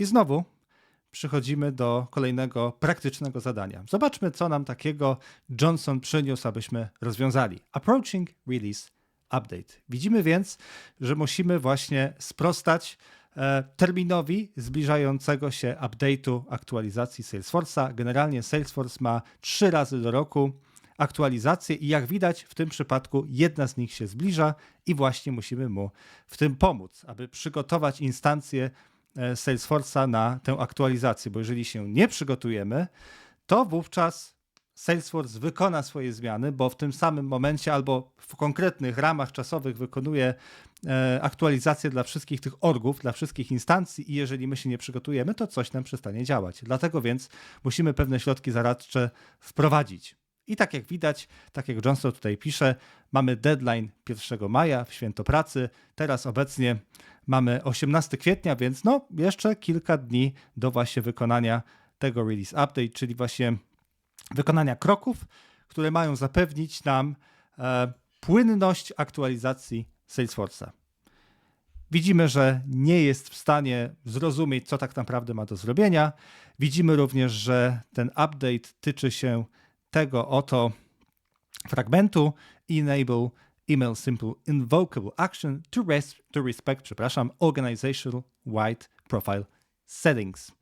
I znowu przychodzimy do kolejnego praktycznego zadania. Zobaczmy, co nam takiego Johnson przyniósł, abyśmy rozwiązali. Approaching Release Update. Widzimy więc, że musimy właśnie sprostać e, terminowi zbliżającego się update'u aktualizacji Salesforce'a. Generalnie Salesforce ma trzy razy do roku aktualizację i jak widać w tym przypadku jedna z nich się zbliża i właśnie musimy mu w tym pomóc, aby przygotować instancję Salesforce'a na tę aktualizację, bo jeżeli się nie przygotujemy, to wówczas Salesforce wykona swoje zmiany, bo w tym samym momencie albo w konkretnych ramach czasowych wykonuje e, aktualizację dla wszystkich tych orgów, dla wszystkich instancji i jeżeli my się nie przygotujemy, to coś nam przestanie działać. Dlatego więc musimy pewne środki zaradcze wprowadzić. I tak jak widać, tak jak Johnson tutaj pisze, mamy deadline 1 maja w święto pracy. Teraz obecnie mamy 18 kwietnia, więc no jeszcze kilka dni do właśnie wykonania tego release update, czyli właśnie wykonania kroków, które mają zapewnić nam e, płynność aktualizacji Salesforce'a. Widzimy, że nie jest w stanie zrozumieć, co tak naprawdę ma do zrobienia. Widzimy również, że ten update tyczy się tego oto fragmentu enable email simple invocable action to, res to respect, przepraszam, organizational wide profile settings.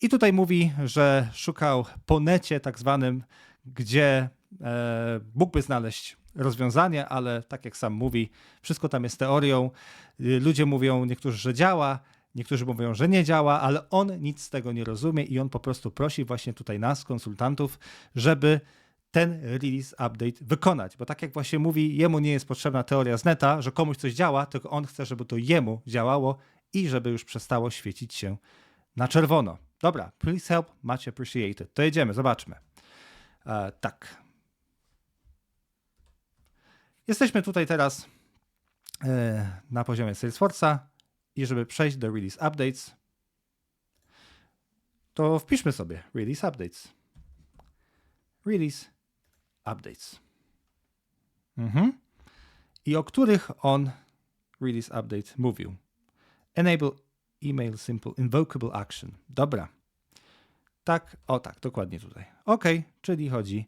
I tutaj mówi, że szukał po necie tak zwanym, gdzie e, mógłby znaleźć rozwiązanie, ale tak jak sam mówi, wszystko tam jest teorią. Ludzie mówią, niektórzy, że działa, niektórzy mówią, że nie działa, ale on nic z tego nie rozumie i on po prostu prosi właśnie tutaj nas, konsultantów, żeby ten release update wykonać. Bo tak jak właśnie mówi, jemu nie jest potrzebna teoria z neta, że komuś coś działa, tylko on chce, żeby to jemu działało i żeby już przestało świecić się na czerwono. Dobra, please help, much appreciated. To jedziemy, zobaczmy. E, tak. Jesteśmy tutaj teraz e, na poziomie Salesforce'a i żeby przejść do Release Updates, to wpiszmy sobie Release Updates. Release Updates. Mhm. I o których on Release Update mówił. Enable email simple invocable action. Dobra. Tak, o tak, dokładnie tutaj. OK, czyli chodzi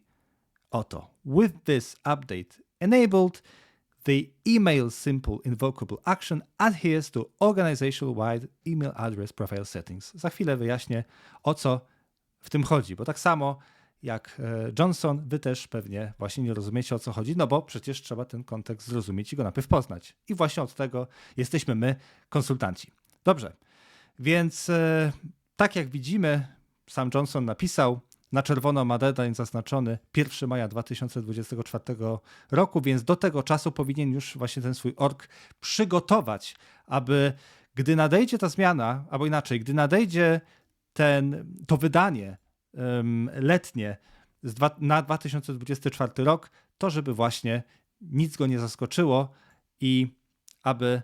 o to. With this update enabled, the email simple invocable action adheres to organizational-wide email address profile settings. Za chwilę wyjaśnię, o co w tym chodzi, bo tak samo jak e, Johnson, wy też pewnie właśnie nie rozumiecie o co chodzi, no bo przecież trzeba ten kontekst zrozumieć i go najpierw poznać. I właśnie od tego jesteśmy my, konsultanci. Dobrze, więc e, tak jak widzimy, sam Johnson napisał, na czerwono ma deadline zaznaczony 1 maja 2024 roku, więc do tego czasu powinien już właśnie ten swój org przygotować, aby gdy nadejdzie ta zmiana, albo inaczej, gdy nadejdzie ten, to wydanie um, letnie dwa, na 2024 rok, to żeby właśnie nic go nie zaskoczyło i aby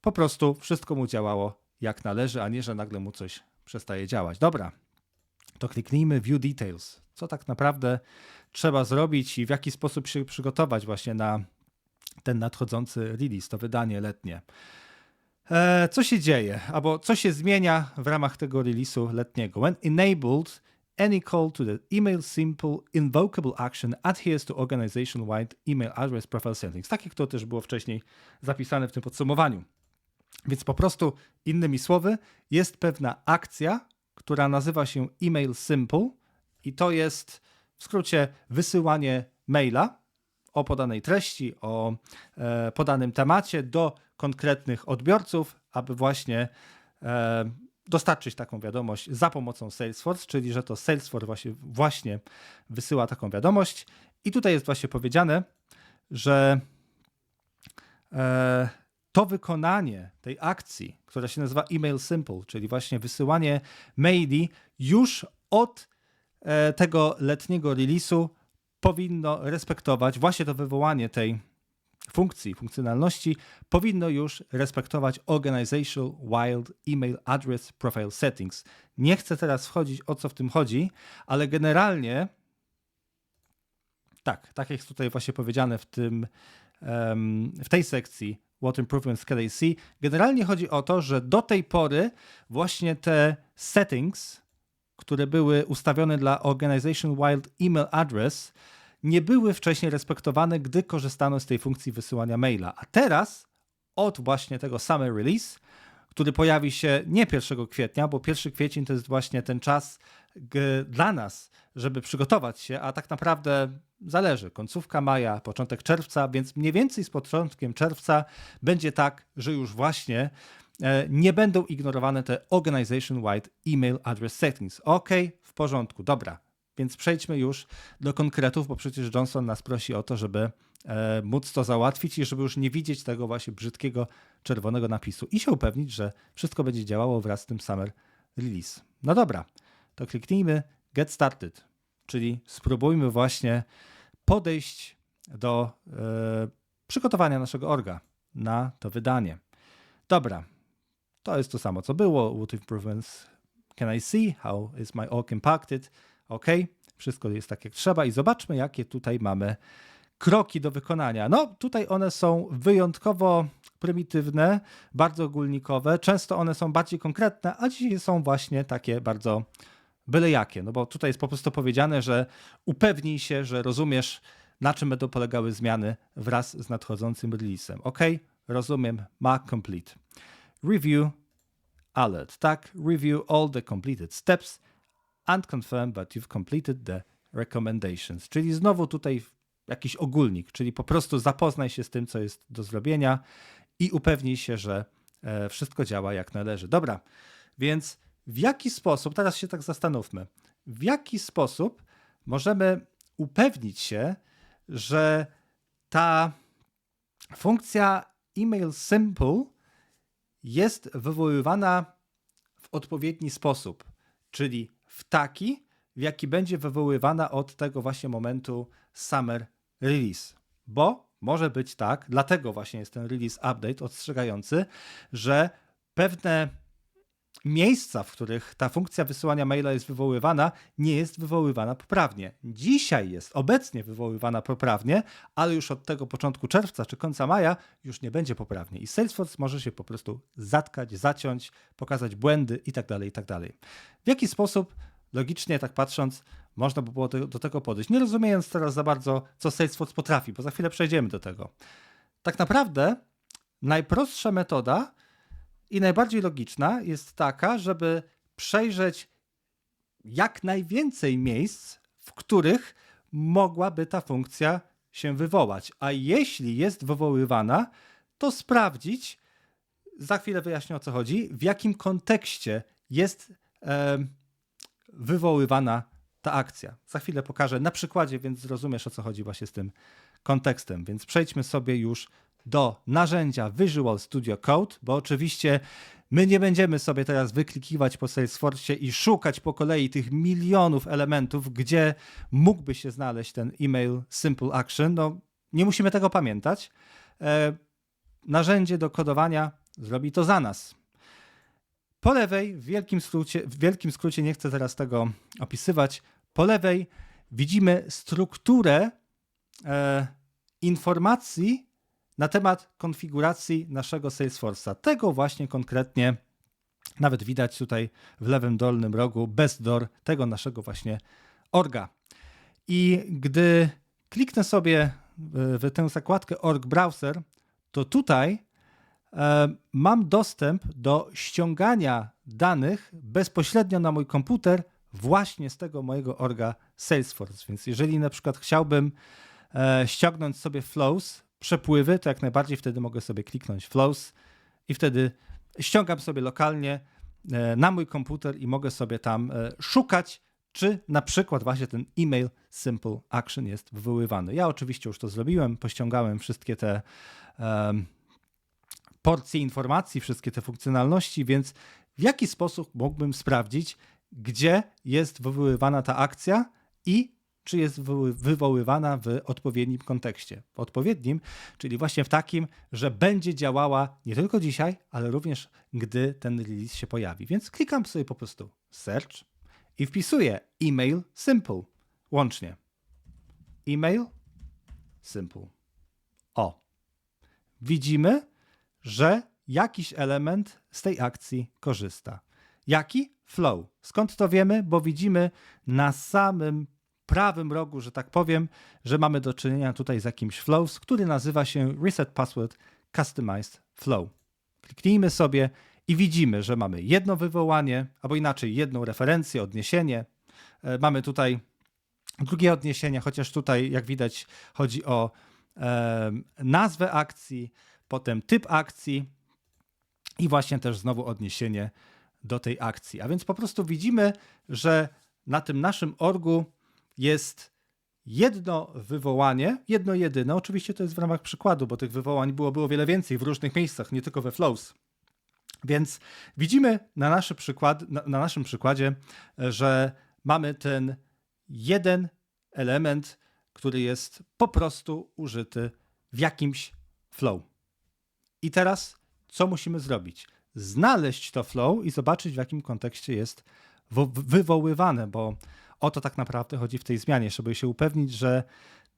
po prostu wszystko mu działało jak należy, a nie, że nagle mu coś przestaje działać. Dobra, to kliknijmy View Details. Co tak naprawdę trzeba zrobić i w jaki sposób się przygotować właśnie na ten nadchodzący release, to wydanie letnie. E, co się dzieje, albo co się zmienia w ramach tego release'u letniego? When enabled, any call to the email simple invocable action adheres to organization-wide email address profile settings. Tak jak to też było wcześniej zapisane w tym podsumowaniu. Więc po prostu, innymi słowy, jest pewna akcja, która nazywa się email simple i to jest w skrócie wysyłanie maila o podanej treści, o e, podanym temacie do konkretnych odbiorców, aby właśnie e, dostarczyć taką wiadomość za pomocą Salesforce, czyli że to Salesforce właśnie, właśnie wysyła taką wiadomość. I tutaj jest właśnie powiedziane, że e, to wykonanie tej akcji, która się nazywa email simple, czyli właśnie wysyłanie maili już od e, tego letniego release'u powinno respektować właśnie to wywołanie tej funkcji, funkcjonalności powinno już respektować Organizational Wild Email Address Profile Settings. Nie chcę teraz wchodzić o co w tym chodzi, ale generalnie tak, tak jak jest tutaj właśnie powiedziane w tym w tej sekcji What Improvements Can I See? Generalnie chodzi o to, że do tej pory właśnie te settings, które były ustawione dla Organization Wild Email Address, nie były wcześniej respektowane, gdy korzystano z tej funkcji wysyłania maila. A teraz, od właśnie tego summer release, który pojawi się nie 1 kwietnia, bo 1 kwiecień to jest właśnie ten czas dla nas, żeby przygotować się, a tak naprawdę zależy. Końcówka maja, początek czerwca, więc mniej więcej z początkiem czerwca będzie tak, że już właśnie e, nie będą ignorowane te organization-wide email address settings. OK, w porządku, dobra. Więc przejdźmy już do konkretów, bo przecież Johnson nas prosi o to, żeby e, móc to załatwić i żeby już nie widzieć tego właśnie brzydkiego czerwonego napisu i się upewnić, że wszystko będzie działało wraz z tym summer release. No dobra, to kliknijmy Get Started, czyli spróbujmy właśnie podejść do e, przygotowania naszego orga na to wydanie. Dobra, to jest to samo co było. What improvements can I see? How is my org impacted? OK, wszystko jest tak jak trzeba i zobaczmy, jakie tutaj mamy kroki do wykonania. No, tutaj one są wyjątkowo prymitywne, bardzo ogólnikowe. Często one są bardziej konkretne, a dzisiaj są właśnie takie bardzo byle jakie. No bo tutaj jest po prostu powiedziane, że upewnij się, że rozumiesz, na czym będą polegały zmiany wraz z nadchodzącym releasem. OK, rozumiem, ma complete. Review alert, tak? Review all the completed steps and confirm that you've completed the recommendations. Czyli znowu tutaj jakiś ogólnik, czyli po prostu zapoznaj się z tym, co jest do zrobienia i upewnij się, że e, wszystko działa jak należy. Dobra, więc w jaki sposób, teraz się tak zastanówmy, w jaki sposób możemy upewnić się, że ta funkcja email simple jest wywoływana w odpowiedni sposób, czyli w taki, w jaki będzie wywoływana od tego właśnie momentu summer release. Bo może być tak, dlatego właśnie jest ten release update ostrzegający, że pewne miejsca, w których ta funkcja wysyłania maila jest wywoływana, nie jest wywoływana poprawnie. Dzisiaj jest obecnie wywoływana poprawnie, ale już od tego początku czerwca czy końca maja już nie będzie poprawnie. I Salesforce może się po prostu zatkać, zaciąć, pokazać błędy itd. Tak itd. Tak w jaki sposób, logicznie tak patrząc, można by było do, do tego podejść? Nie rozumiejąc teraz za bardzo, co Salesforce potrafi, bo za chwilę przejdziemy do tego. Tak naprawdę najprostsza metoda i najbardziej logiczna jest taka, żeby przejrzeć jak najwięcej miejsc, w których mogłaby ta funkcja się wywołać. A jeśli jest wywoływana, to sprawdzić, za chwilę wyjaśnię o co chodzi, w jakim kontekście jest e, wywoływana ta akcja. Za chwilę pokażę na przykładzie, więc zrozumiesz o co chodzi właśnie z tym kontekstem. Więc przejdźmy sobie już do narzędzia Visual Studio Code, bo oczywiście my nie będziemy sobie teraz wyklikiwać po Salesforce i szukać po kolei tych milionów elementów, gdzie mógłby się znaleźć ten email Simple Action. No, nie musimy tego pamiętać. E, narzędzie do kodowania zrobi to za nas. Po lewej, w wielkim, skrócie, w wielkim skrócie, nie chcę teraz tego opisywać, po lewej widzimy strukturę e, informacji, na temat konfiguracji naszego Salesforce'a. Tego właśnie konkretnie nawet widać tutaj w lewym dolnym rogu door tego naszego orga. I gdy kliknę sobie w tę zakładkę org browser, to tutaj e, mam dostęp do ściągania danych bezpośrednio na mój komputer właśnie z tego mojego orga Salesforce. Więc jeżeli na przykład chciałbym e, ściągnąć sobie flows przepływy, to jak najbardziej wtedy mogę sobie kliknąć Flows i wtedy ściągam sobie lokalnie e, na mój komputer i mogę sobie tam e, szukać, czy na przykład właśnie ten email Simple Action jest wywoływany. Ja oczywiście już to zrobiłem, pościągałem wszystkie te um, porcje informacji, wszystkie te funkcjonalności, więc w jaki sposób mógłbym sprawdzić, gdzie jest wywoływana ta akcja i czy jest wywoływana w odpowiednim kontekście. Odpowiednim, czyli właśnie w takim, że będzie działała nie tylko dzisiaj, ale również gdy ten release się pojawi. Więc klikam sobie po prostu search i wpisuję email simple łącznie. Email simple. O. Widzimy, że jakiś element z tej akcji korzysta. Jaki? Flow. Skąd to wiemy? Bo widzimy na samym prawym rogu, że tak powiem, że mamy do czynienia tutaj z jakimś flows, który nazywa się Reset Password Customized Flow. Kliknijmy sobie i widzimy, że mamy jedno wywołanie, albo inaczej jedną referencję, odniesienie. E, Mamy tutaj drugie odniesienie, chociaż tutaj, jak widać, chodzi o em, nazwę akcji, potem typ akcji i właśnie też znowu odniesienie do tej akcji. A więc po prostu widzimy, że na tym naszym orgu jest jedno wywołanie, jedno jedyne. Oczywiście to jest w ramach przykładu, bo tych wywołań było, było wiele więcej w różnych miejscach, nie tylko we flows. Więc widzimy na, przykład, na, na naszym przykładzie, że mamy ten jeden element, który jest po prostu użyty w jakimś flow. I teraz co musimy zrobić? Znaleźć to flow i zobaczyć, w jakim kontekście jest wo- wywoływane, bo o to tak naprawdę chodzi w tej zmianie, żeby się upewnić, że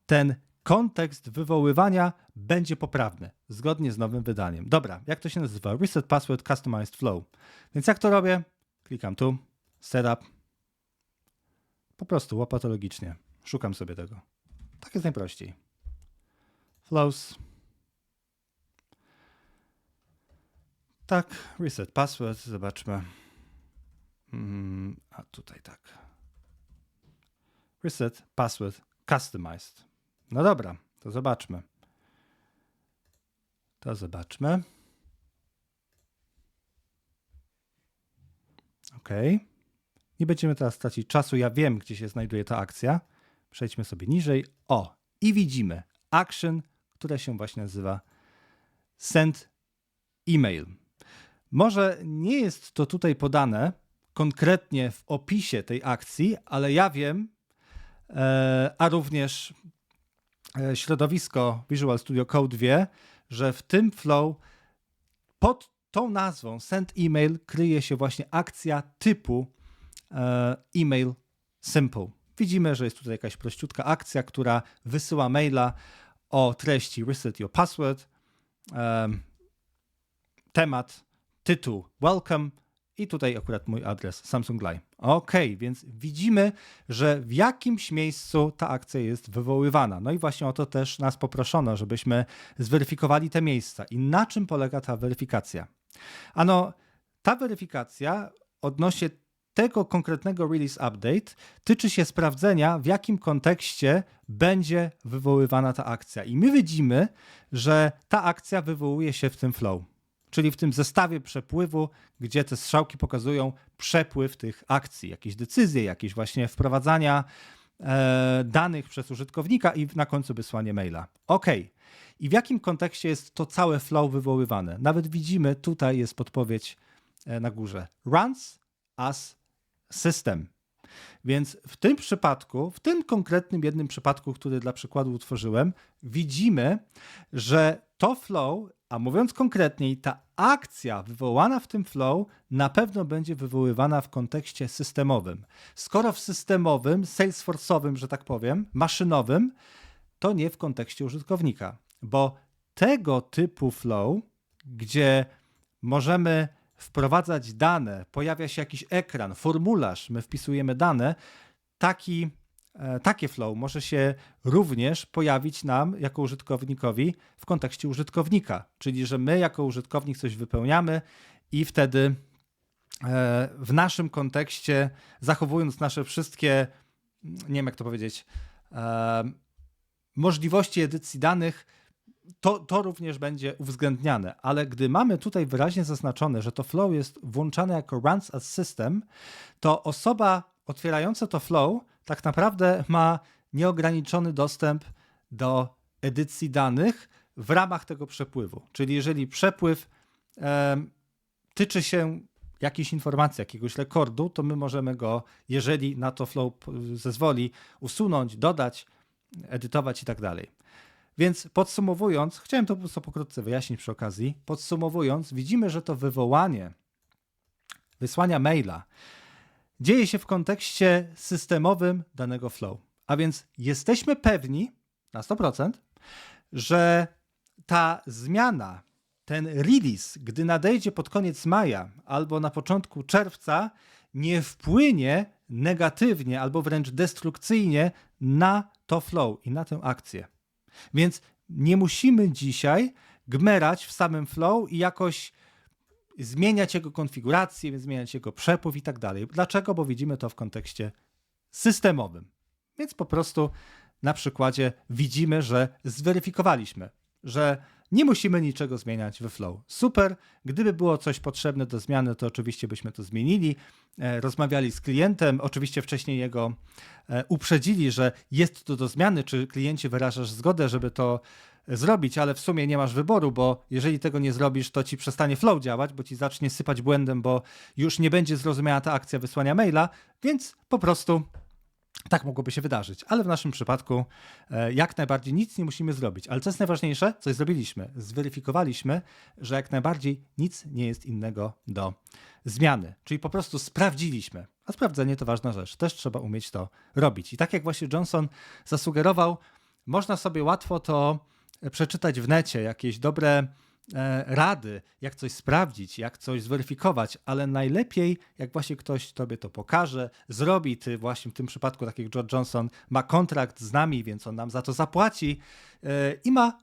ten kontekst wywoływania będzie poprawny, zgodnie z nowym wydaniem. Dobra, jak to się nazywa? Reset Password Customized Flow. Więc jak to robię? Klikam tu, Setup. Po prostu łopatologicznie. Szukam sobie tego. Tak jest najprościej. Flows. Tak, reset password, zobaczmy. Mm, a tutaj tak. Reset password customized. No dobra, to zobaczmy. To zobaczmy. OK. Nie będziemy teraz tracić czasu. Ja wiem, gdzie się znajduje ta akcja. Przejdźmy sobie niżej. O, i widzimy action, która się właśnie nazywa send email. Może nie jest to tutaj podane konkretnie w opisie tej akcji, ale ja wiem, a również e, środowisko Visual Studio Code wie, że w tym flow pod tą nazwą send email kryje się właśnie akcja typu e, email simple. Widzimy, że jest tutaj jakaś prościutka akcja, która wysyła maila o treści reset your password, em, temat, tytuł welcome i tutaj akurat mój adres Samsung Live. Ok, więc widzimy, że w jakimś miejscu ta akcja jest wywoływana. No i właśnie o to też nas poproszono, żebyśmy zweryfikowali te miejsca. I na czym polega ta weryfikacja? Ano, ta weryfikacja odnośnie tego konkretnego release update tyczy się sprawdzenia, w jakim kontekście będzie wywoływana ta akcja. I my widzimy, że ta akcja wywołuje się w tym flow, czyli w tym zestawie przepływu, gdzie te strzałki pokazują przepływ tych akcji, jakieś decyzje, jakieś właśnie wprowadzania e, danych przez użytkownika i na końcu wysłanie maila. OK. I w jakim kontekście jest to całe flow wywoływane? Nawet widzimy, tutaj jest podpowiedź e, na górze. Runs as system. Więc w tym przypadku, w tym konkretnym jednym przypadku, który dla przykładu utworzyłem, widzimy, że to flow, a mówiąc konkretniej, ta akcja wywołana w tym flow na pewno będzie wywoływana w kontekście systemowym. Skoro w systemowym, salesforce'owym, że tak powiem, maszynowym, to nie w kontekście użytkownika, bo tego typu flow, gdzie możemy wprowadzać dane, pojawia się jakiś ekran, formularz, my wpisujemy dane, taki, takie flow może się również pojawić nam jako użytkownikowi w kontekście użytkownika, czyli że my jako użytkownik coś wypełniamy i wtedy e, w naszym kontekście, zachowując nasze wszystkie, nie wiem jak to powiedzieć, e, możliwości edycji danych, to, to również będzie uwzględniane, ale gdy mamy tutaj wyraźnie zaznaczone, że to flow jest włączane jako runs as system, to osoba otwierająca to flow tak naprawdę ma nieograniczony dostęp do edycji danych w ramach tego przepływu. Czyli jeżeli przepływ em, tyczy się jakiejś informacji, jakiegoś rekordu, to my możemy go, jeżeli na to flow zezwoli, usunąć, dodać, edytować i tak dalej. Więc podsumowując, chciałem to po prostu pokrótce wyjaśnić przy okazji. Podsumowując, widzimy, że to wywołanie wysłania maila dzieje się w kontekście systemowym danego flow. A więc jesteśmy pewni na 100%, że ta zmiana ten release, gdy nadejdzie pod koniec maja albo na początku czerwca, nie wpłynie negatywnie albo wręcz destrukcyjnie na to flow i na tę akcję. Więc nie musimy dzisiaj gmerać w samym flow i jakoś zmieniać jego konfigurację, zmieniać jego przepływ i tak dalej. Dlaczego? Bo widzimy to w kontekście systemowym. Więc po prostu na przykładzie widzimy, że zweryfikowaliśmy, że nie musimy niczego zmieniać we flow. Super. Gdyby było coś potrzebne do zmiany, to oczywiście byśmy to zmienili. E, rozmawiali z klientem, oczywiście wcześniej jego e, uprzedzili, że jest to do zmiany, czy klienci wyrażasz zgodę, żeby to zrobić, ale w sumie nie masz wyboru, bo jeżeli tego nie zrobisz, to ci przestanie flow działać, bo ci zacznie sypać błędem, bo już nie będzie zrozumiała ta akcja wysłania maila, więc po prostu tak mogłoby się wydarzyć, ale w naszym przypadku e, jak najbardziej nic nie musimy zrobić. Ale co jest najważniejsze, coś zrobiliśmy. Zweryfikowaliśmy, że jak najbardziej nic nie jest innego do zmiany. Czyli po prostu sprawdziliśmy. A sprawdzenie to ważna rzecz. Też trzeba umieć to robić. I tak jak właśnie Johnson zasugerował, można sobie łatwo to przeczytać w necie, jakieś dobre E, rady, jak coś sprawdzić, jak coś zweryfikować, ale najlepiej, jak właśnie ktoś tobie to pokaże, zrobi, ty właśnie w tym przypadku, tak jak George Johnson, ma kontrakt z nami, więc on nam za to zapłaci e, i ma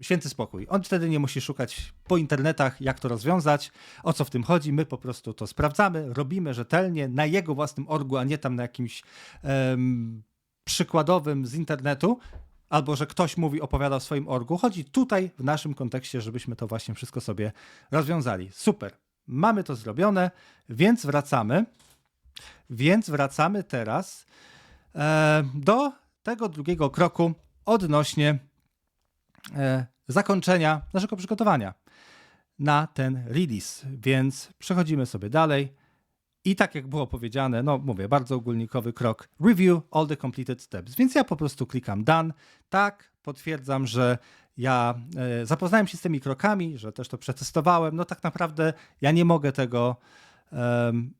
święty spokój. On wtedy nie musi szukać po internetach, jak to rozwiązać, o co w tym chodzi. My po prostu to sprawdzamy, robimy rzetelnie na jego własnym orgu, a nie tam na jakimś um, przykładowym z internetu, albo że ktoś mówi, opowiada o swoim orgu. Chodzi tutaj w naszym kontekście, żebyśmy to właśnie wszystko sobie rozwiązali. Super. Mamy to zrobione, więc wracamy. Więc wracamy teraz e, do tego drugiego kroku odnośnie e, zakończenia naszego przygotowania na ten release. Więc przechodzimy sobie dalej. I tak jak było powiedziane, no mówię, bardzo ogólnikowy krok. Review all the completed steps. Więc ja po prostu klikam done. Tak, potwierdzam, że ja e, zapoznałem się z tymi krokami, że też to przetestowałem. No tak naprawdę ja nie mogę tego. Um,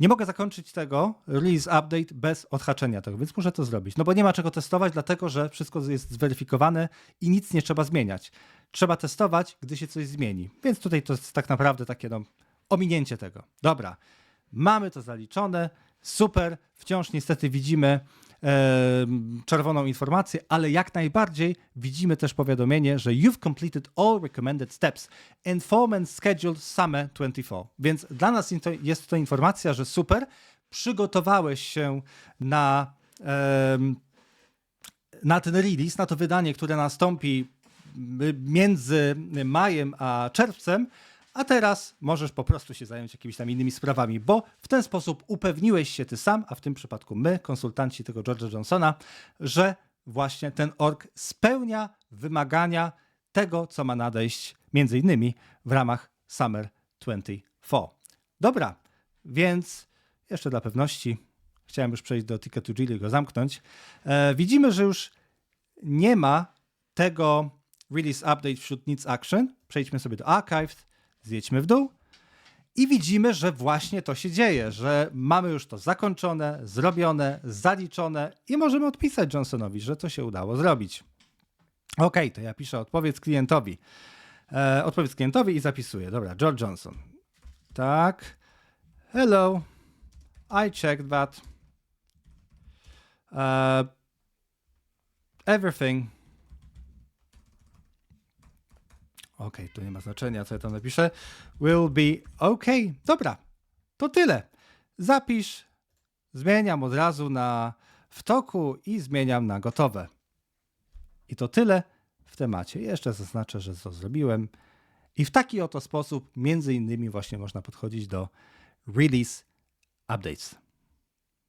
nie mogę zakończyć tego release update bez odhaczenia tego, więc muszę to zrobić. No bo nie ma czego testować, dlatego że wszystko jest zweryfikowane i nic nie trzeba zmieniać. Trzeba testować, gdy się coś zmieni. Więc tutaj to jest tak naprawdę takie no, ominięcie tego. Dobra, mamy to zaliczone, super, wciąż niestety widzimy e, czerwoną informację, ale jak najbardziej widzimy też powiadomienie, że you've completed all recommended steps and format scheduled summer 24. Więc dla nas jest to informacja, że super, przygotowałeś się na, e, na ten release, na to wydanie, które nastąpi między majem a czerwcem, a teraz możesz po prostu się zająć jakimiś tam innymi sprawami, bo w ten sposób upewniłeś się ty sam, a w tym przypadku my, konsultanci tego George'a Johnsona, że właśnie ten org spełnia wymagania tego, co ma nadejść między innymi w ramach Summer 24. Dobra, więc jeszcze dla pewności chciałem już przejść do Ticket to Jill i go zamknąć. E, widzimy, że już nie ma tego release update wśród Needs Action. Przejdźmy sobie do Archived zjedźmy w dół i widzimy, że właśnie to się dzieje, że mamy już to zakończone, zrobione, zaliczone i możemy odpisać Johnsonowi, że to się udało zrobić. Ok, to ja piszę odpowiedź klientowi. E, odpowiedź klientowi i zapisuję. Dobra, George Johnson. Tak. Hello. I checked that. Uh, everything OK, to nie ma znaczenia, co ja tam napiszę. Will be OK. Dobra, to tyle. Zapisz, zmieniam od razu na w toku i zmieniam na gotowe. I to tyle w temacie. Jeszcze zaznaczę, że to zrobiłem. I w taki oto sposób, między innymi, właśnie można podchodzić do release updates.